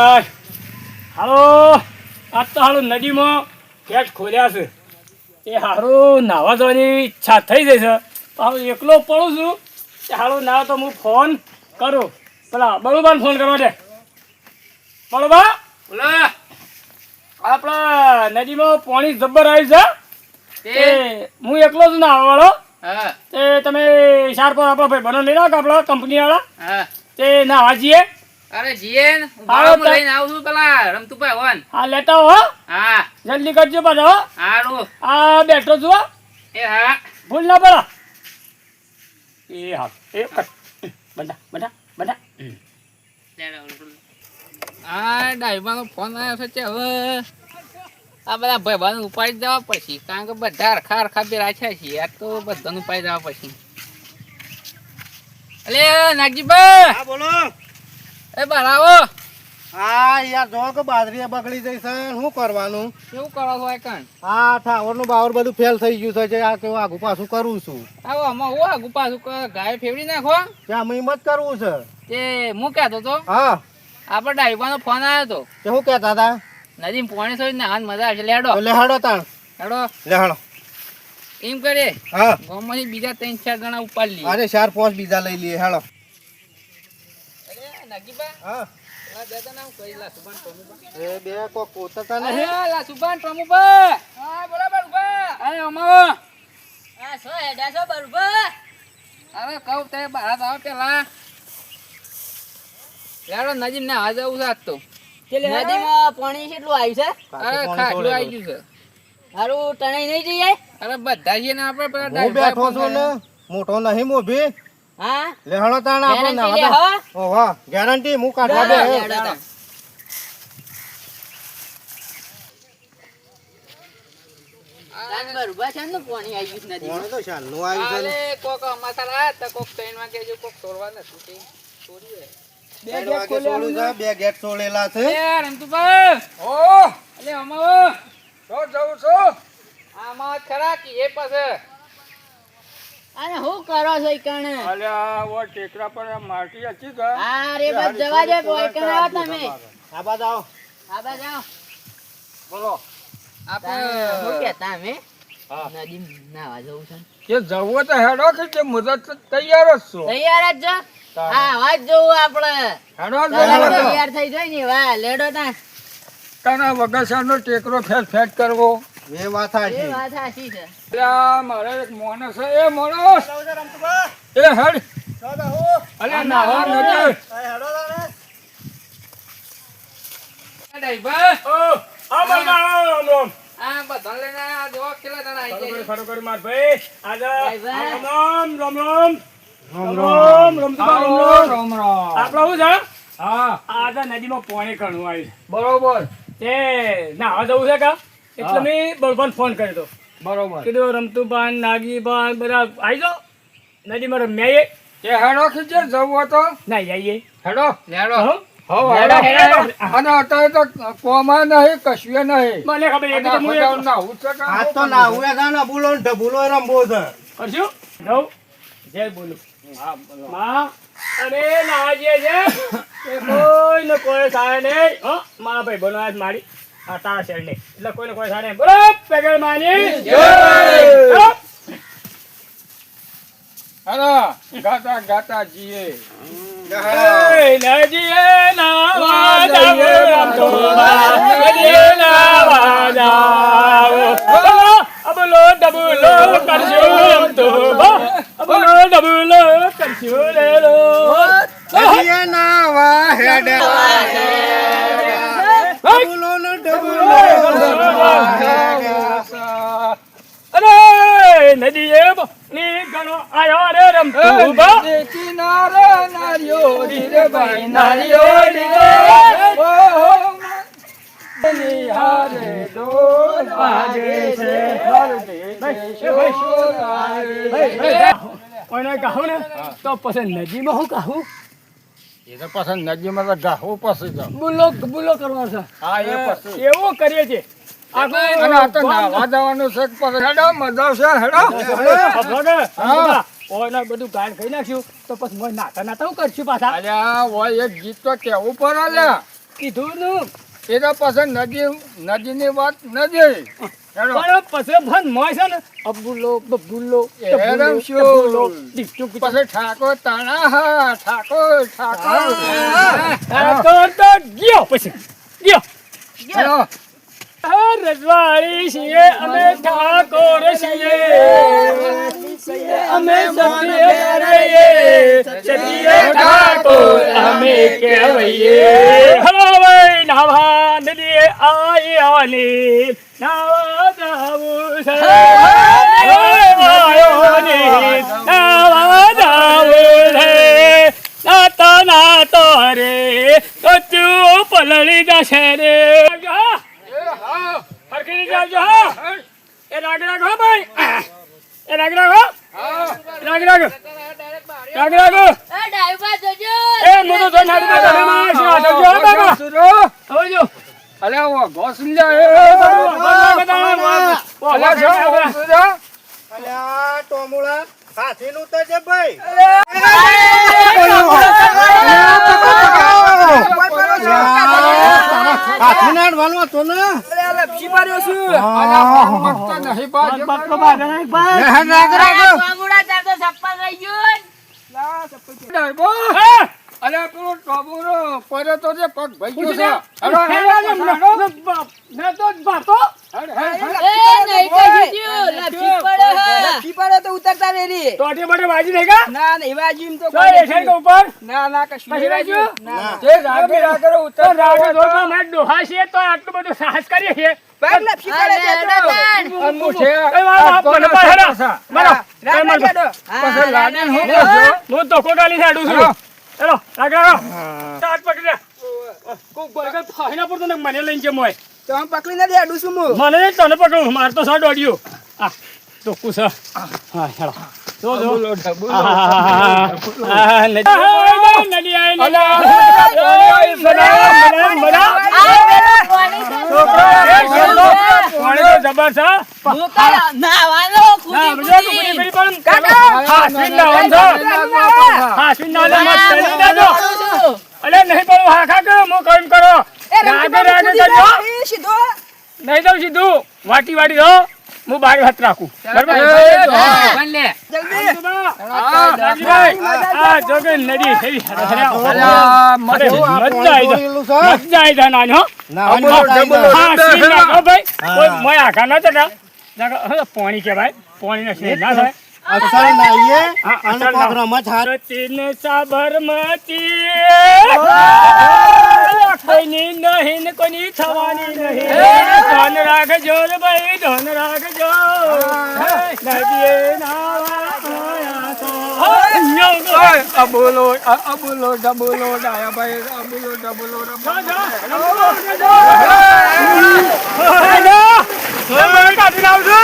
ભાઈ હાલો. આજ તો હાલો નદીમાં કેટ ખોલ્યા છે. એ હારું નાવા જવાની ઈચ્છા થઈ જાય છે. હાલો એકલો પડું છું. કે હાલો ના તો હું ફોન કરું. પેલા બરોબર ફોન કરવા દે. બરોબર બોલો. આપણા નદીમાં પાણી જબ્બર આવ્યું છે. તે. હું એકલો જ નાહવા વાળો તે તમે શાર પર આપણા ભાઈ બનો લઈ નાખો આપણા કંપની વાળા તે ના જઈએ. અરે જીએન હું લઈને આવું છું પેલા રમતુભાઈ વન હા લેતા હો. હા. જલ્દી કરજો પાછો હો. હારું. આ બેઠો છું એ હા. ભૂલ ના પડો. એ હા એ બધા બધા બધા. આ ડાઈવાનો ફોન આવ્યો છે હવે આ બધા ભાઈબંધ ઉપાડી દેવા પછી કારણ કે બધા હરખા હરખા બે રાખ્યા છીએ. આ તો બધાનું ઉપાડી દેવા પછી અલે નાગજીભાઈ. હા બોલો. એ બરાવો હા યાર જો કે બાજરી બગડી જઈ છે શું કરવાનું? કેવું કરો છો કણ હા ઠાવરનું બાવર બધું ફેલ થઈ ગયું છે આ કેવું આગુ પાછું કરું છું. આવો આમાં હું આગુ પાછું ગાય ફેવડી નાખો. ત્યાં અમે હિંમત કરવું છે? તે હું કહેતો તો? હા. આપણે ડાઈવાનો ફોન આવ્યો તો. તે શું કહેતા હતા? નદી પોણી સોઈ ને હાથ મજા આવશે. લેડો. લેહાડો તાણ. હેડો લેહાડો. એમ કરે હા. ગામમાંથી બીજા ત્રણ ચાર જણા ઉપાડી લઈએ. અરે ચાર પાંચ બીજા લઈ લઈએ. હેડો નાગીબા હા. બે જણા હું કરી લા સુભાન ટોમુબા એ બે કો અરે નહીં લા સુભાન ટોમુબા હા બરાબર ઊભા. અરે અમાવો આ સો હેડા સો બરાબર અરે કહું તે બહાર આવો પેલા. લેડો નજીમ ને હાજર જવું છે આજ તો. નદીમાં પાણી કેટલું આવ્યું છે? અરે ખાટલું આવી ગયું છે. હારું તણાઈ નહીં જઈએ? અરે બધા છીએ ને આપણે પેલા હું બેઠો છું ને. મોટો નહીં મોભી. હા? લેહળો તાણ આપો ને ઓહો ગેરંટી હું. કાઢવા દે. બે ગેટ છોડેલા છે? આમાં ખરા એ પાસે અને હું કરો છો ઈ કણે? અલ્યા ઓ ટેકરા પર માટી હતી કે? હા રે બસ જવા દે બોય કણે આવો તમે. આબા જાઓ આબા જાઓ બોલો. તાન હું આપણે કહેતા અમે? હા. નદી નાવા જવું છે કે જવું તો હેડો કે જે મુદત તૈયાર જ છો? તૈયાર જ જો હા વાત જોવું આપણે. હેડો તૈયાર થઈ જાય ને વાહ લેડો તા તને વગસાનો ટેકરો ફેટ ફેટ કરવો. એ વાત એ સાચી વાત સાચી છે. અલ્યા મારે એક માણસ છે. એ માણસ એ હેડ! અલ્યા નાવા નદી ડ્રાઈવર ઓ આ આમ આમ. આ બધા લઈને આ જો કેટલા જણા આવી ગયા ખરોખર માર ભાઈ. આજે રમ રામ. રામ રામ રામ. રામ. રામ રામ રામ. રામ. આપણો શું છે હા. આજે નદીમાં પાણી ઘણું આવ્યું બરોબર. તે નાવા જવું છે કા? એટલે મેં બળવાન ફોન કર્યો હતો બરોબર. કીધું રમતુભાન નાગીભાન બધા આવી જાઓ. નદીમાં રમ્યા એ હેડો ખીચે જવું હતો ના આવીએ હેડો. હેડો. મારા ભાઈ બોલો મારી આતા શેરને એટલે કોઈને કોઈ સાડે બોલો પેગળ માની. જય ગાતા ગાતા જીએ ના અરે નદી એ ની ગણો આયો રે રમતો ઊભા કિનારે નારિયો ધીરે કહું ને તો પછી નદીમાં હું કહું એ તો પસંદ નદીમાં તો ગાહવું પછી તો બુલો બુલો કરવાનો છે. હા એ પછી. એવું કરીએ છીએ. આખું અને આ તો નાવા જવાનું છે પછી. હેડો મજા આવશે હેડો. ભગવાન, હા. ઓયના બધું ગાયન ખાઈ નાખ્યું. તો પછી નાતા નાતા હું કરશું પાછા? અલ્યા હોય એક ગીત તો કેવું પડે કીધું નું. એ તો પછી નદી નદીની વાત નદી હેડો. પણ પછી ભન મોય છે ને. અબુલો બબુલો કીચું. પછી ઠાકોર તાણા હા ઠાકોર ઠાકોર. તો તો ગયો પછી. ગયો. આ રજવાડી છીએ અમે ઠાકોર છીએ. અમે સતીએ રહીએ સતીએ ઠાકોર અમે કહેવાઈએ હવે નાવા નદીએ આયાની નાવા જાવું છે આયોની નાવા જાવું છે નાતા નાતો રે તો તું પલળી જશે રે હરખી રીતે આવજો હા એ રાગ રાગ હો ભાઈ એ રાગ રાગ હો રાગ રાગ રાગ રાગ એ ડાઈવર જજો એ મોટો તો નાડી દે તમે માં શું આવજો હો બાબા સુરો. આવજો અલે ઓ ઘોસલિયા એ અલે જો સુરો. અલ્યા તો છે ભાઈ હતું ને તો છપ્પન રહી ગયું ડાયબો. હા અલે પેલો ટોબુરો પડ્યો તો જે પગ ભાઈ ગયો છે. ના તો બાતો. એ નહીં લપસી પડે હે. તો બટે બાજી નહીં કા? તો એ છે કે ઉપર? પછી બાજુ જે રાગે રાગે તો ઉતર રાગે દોકા માં ડોહા છે તો આટલું બધું સાહસ કરીએ છીએ. અરે હેડો તાણ. અંગૂઠે એ મારા બાપ મને પાસે હેડો. મારો. એ મારો. પછી લાડે હું? હું તો કોડાલી સાઈડ છું. રાગે રાગો હાથ પકડી લે. કોઈ બર્ગર ફાઈના પર તો મને લઈને છે મોય મને તને પકડું માર તો હું આ તો. આ આ પાણી તો પાણી તો જબર છે. હું તો નાવાનો ના કૂદી તો કૂદી. કુડી કુડી હા ના વંશો હા દેજો કરું છું. અલે નહીં પણ હા ખા કરો મો કઈમ કરો રાગે રાગે કરજો નહીં દઉં સીધું વાટી વાટી દો હું બારી હાથ રાખું. પણ ન હવે પાણી. સ્નેહ ના થાય. અસલ નાઈએ અને કોક રમત હારે. રતીન સાબરમતી કોઈની નહીં ને કોઈની થવાની નહીં. ધન રાખજો રે ભાઈ ધન રાખજો. નદીએ અબોલો અબોલો ડબોલો ડાયાભાઈ અબોલો ડબોલો કાઢી રબો.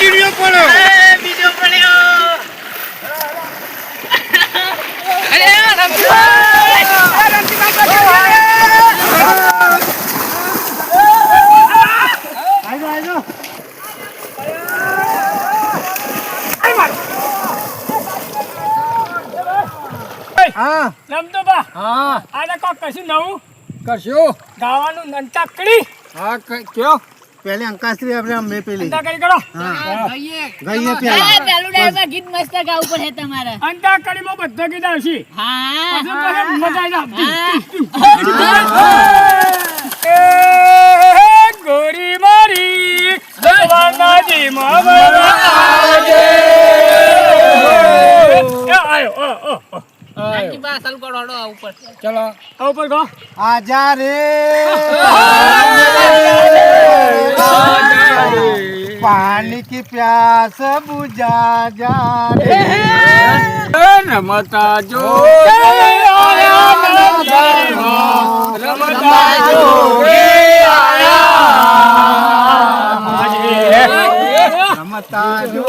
જા. પડ્યો. જા. પડ્યો. હા. રમતો બા. હા. આને કોક કશું નવું? કરશું ગાવાનું નંતાકડી હા કયો? પેલી અંકાશ્રી આપણે અમે પેલી અંતાકડી કરો. ગઈએ. હા, પેલા ડાઈવર ગીત મસ્ત ગાવું પડે તમારે. અંતાકડીમાં બધો ગીત આવશે. હા. મજા આવી ગોરી મારી ભગવાનજી માવરા આયો ઓ ઓ ઓ ચાલુ કરો હળો આ ઉપર. ચલો આ ઉપર ગો. આજા રે. પાણી. કી પ્યાસ बुझा જા રે રમતા જો રમતા જોગે આયા. રમતા જો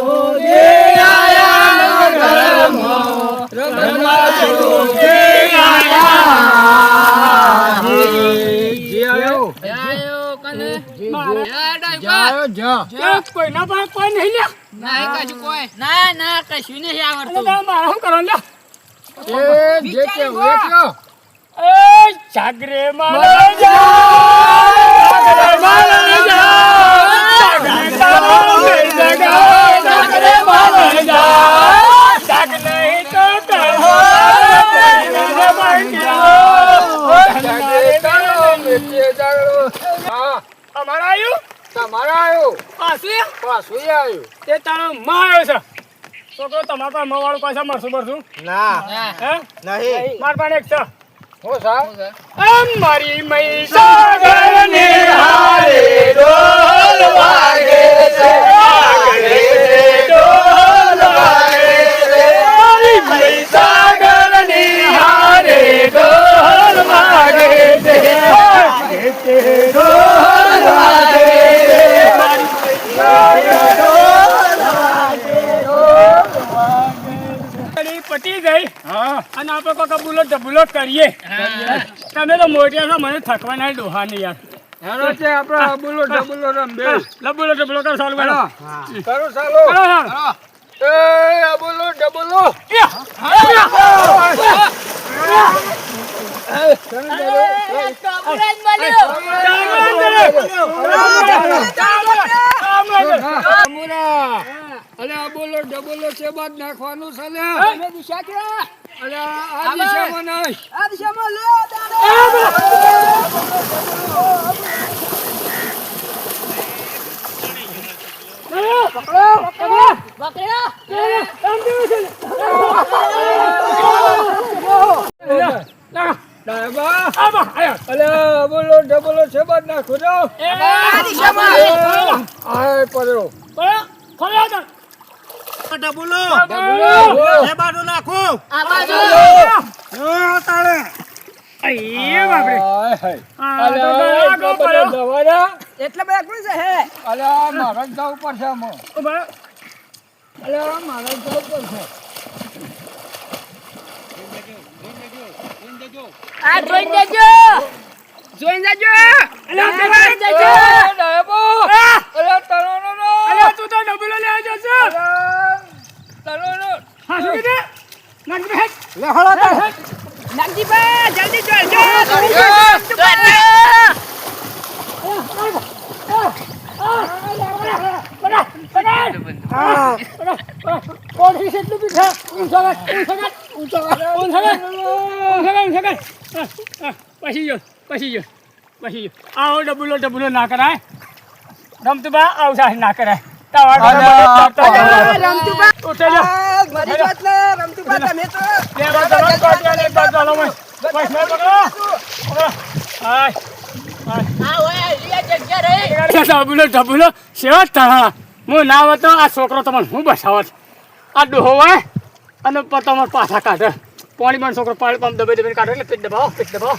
આવ્યો જા. જા. કોઈ ના પાસે કોઈ નહીં લ્યા નહીં કશું કોઈ. ના ના કશું નહીં આવડતું. તારે મારા શું કરો લે? એ જે કે વેચ્યો. એ જાગરે મારો જા જાગરે મારો જા જાગરે તારો મેલ જગા જાગરે મારો જા જાગ નહીં તો તારો તેરી હા અમારા આવ્યું તમારા આવ્યો? પાછું પાછું આવ્યું. તે તારો માં આવ્યો છે. છોકરો તમારા પાસે મવાળું પાસે મળશું મળશું? ના. હે? નહીં. માર પાસે એક છે. હું સાહેબ મારી મહીસાગરની હારે ડોલ વાગે છે. વાગે છે ડોલ વાગે છે. મારી મહીસાગરની હારે ડોલ વાગે છે. વાગે છે ડોલ પટી ગઈ હા અને આપણે કોઈ બુલો ડબૂલો કરીએ તમે તો મોટિયા છો મને થકવાના ડોહા નહીં યાર હેરો છે આપણે અબુલો ડબુલો રંબે લબુલો ડબુલો કરો સારું કરો કરો ચાલો કરો સારું. એ અબુલો ડબુલો અમુરા આ બોલો ડબલો છે બાદ નાખવાનું છે ને અલે આ દિશામાં નહીં ડાયબા અલે બોલો ડબલો છે બાદ નાખો જો આય પડ્યો ડબુલો એ બાજુ નાખો. આય બાપરે. આય હાય. આ અલે તો ગળા ગો પડ્યો. દવાડા એટલે બધા કોણ છે હે? અલે મારા જ જવું પડશે આમાં. ઊભા. અલે મારા જ જવું પડશે. આ જોઈને જજો જોઈને જજો અલ્યા, જવા. જજો એ ડાયબો. આ! અલે તનો નો નો તું તો ડબલો લેવા જશો. તનો નો હા, શું કીધું? નાખી દે હેઠ. લે હળો તો. નાગજીભાઈ જલ્દી જોજો કોણ છે એટલું પીઠા? ઊંચો કર, ઊંચો કર, ઊંચો કર, ઊંચો કર, ઊંચો કર, ઊંચો કર. હા, હા, પછી ગયો, પછી ગયો, પછી ગયો. આવો ડબુલો ડબુલો ના કરાય રમતું બા આવશે ના કરાય હું ના હતો આ છોકરો તમને હું બસાવત? આ ડોહો હોય અને તમારે પાછા કાઢે. પાણી પણ છોકરો પાણી પંપ દબાઈ દબાઈને કાઢે એટલે પેટ દબાવો પેટ દબાવો.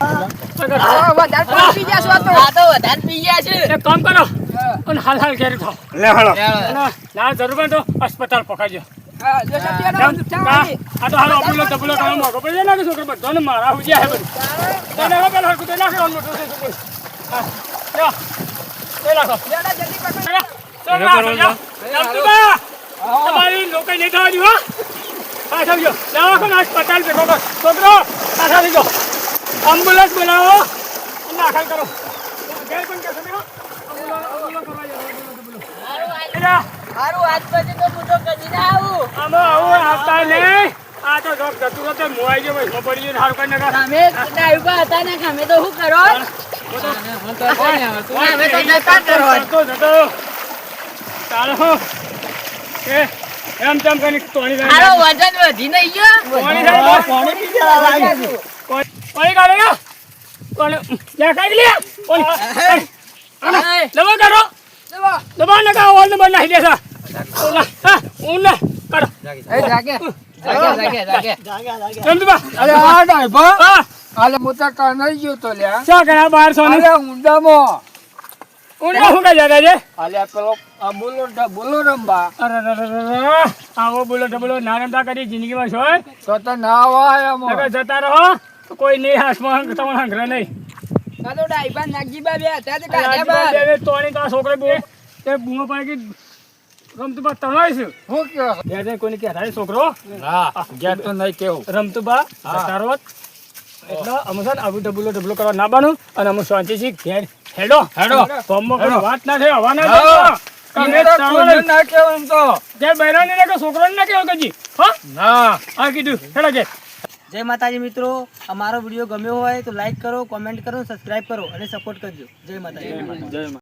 આ વધારે પાણી પી ગયા છો તો. આ તો વધારે પી ગયા છે. એક કામ કરો. અને હાલ હાલ ઘેર થાવ ના જરૂર પડે તો અસ્પતાલ પકાડજો મારા હુજ્યા હે બધું. તમારી નોકરી નહીં થવા દઉં, હો? પાછા આવજો. દવાખાને અસ્પતાલ ભેગો છોકરો, પાછા થઈ જાઓ. એમ્બ્યુલન્સ બોલાવો અને દાખલ કરો ઘેર પણ કહેશો ને, હો? એમ્બ્યુલન્સ- એમ્બ્યુલન્સ કરવા જાઓ, એમ્બ્યુલન્સ, એમ્બ્યુલન્સ. એલા, હારું આજ પછી તો હું તો કદી ના આવું આમાં આવું આવતા નહીં. આ તો જોક જતું રહે મોવાઈ ગયો, વચમાં પડી ગયો ને કરીને કર. તમે હતા ને અમે તો શું કરો અમે તો જતા જતો. ચાલો. એમ તેમ જાય. વજન વધી નહીં ગયો પાણી. પાણી કાઢો ને. કોણ લે કાઢી લે. કોણ દબા કાઢો. દબા ને કાઢો ઓલ નંબર નાખી દેસા ઊન ને કાઢો. એ જાગે જાગે જાગે આ કાનાઈ ગયો તો લ્યા. શા કરા ઊંડામાં. છે? અલે પેલો અબુલો ડબુલો રંબા. અરે અરે અરે અરે. આવો બોલો ડબલો ના રમતા કરી જિંદગીમાં છો તો તો ના વાય જતા રહો. કોઈ નહીં હાથમાં તમારા હંગરા નહીં. કાતો ડાઈબા નાગજીબા બે હતા તે કાઢ્યા બા તોણી તો છોકરે બો તે બુમો પાડી કે રમતુબા તણાય છે. હું કે બેજે કોને કે હરાય છોકરો. હા ગેટ તો નહીં કેવું. રમતુબા તારવત એટલે અમુસન આવું ડબલો ડબલો કરવા ના બાનું અને અમુ શાંતિથી ઘેર હેડો. હેડો. ફોર્મમાં કોઈ વાત ના થઈ હવા ના ના કેવું કે છોકરાને ના કેવું કજી હા? ના. આ કીધું હેડો જે જય માતાજી મિત્રો. અમારો વીડિયો ગમ્યો હોય તો લાઈક કરો કોમેન્ટ કરો સબસ્ક્રાઈબ કરો અને સપોર્ટ કરજો. જય માતાજી. જય